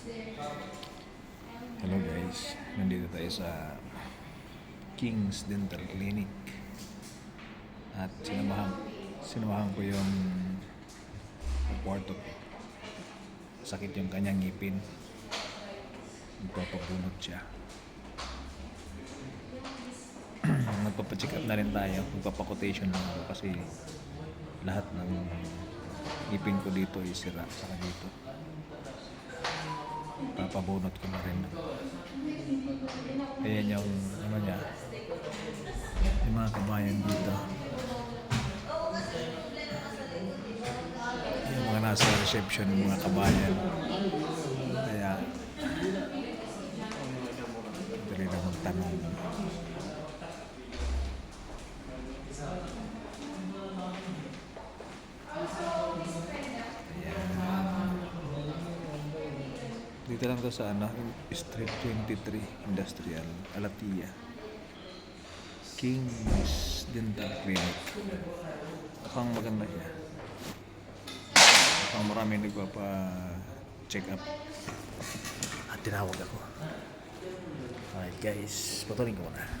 Hello guys, nandito tayo sa King's Dental Clinic. At sinamahan, sinamahan ko yung kwarto. Sakit yung kanyang ngipin. Magpapabunot siya. Magpapacheck up na rin tayo. Magpapakotation lang ako kasi lahat ng ngipin ko dito ay sira saka dito papabunot ko na rin. Ayan yung ano niya yung mga kabayan dito. Yung mga nasa reception ng mga kabayan. Kaya dali na magtanong Dito lang to sa ano, Street 23 Industrial, Alatia. King's Dental Clinic. Mukhang maganda siya. Mukhang marami nagpapa check up. At tinawag ako. Alright guys, patuloy ko muna.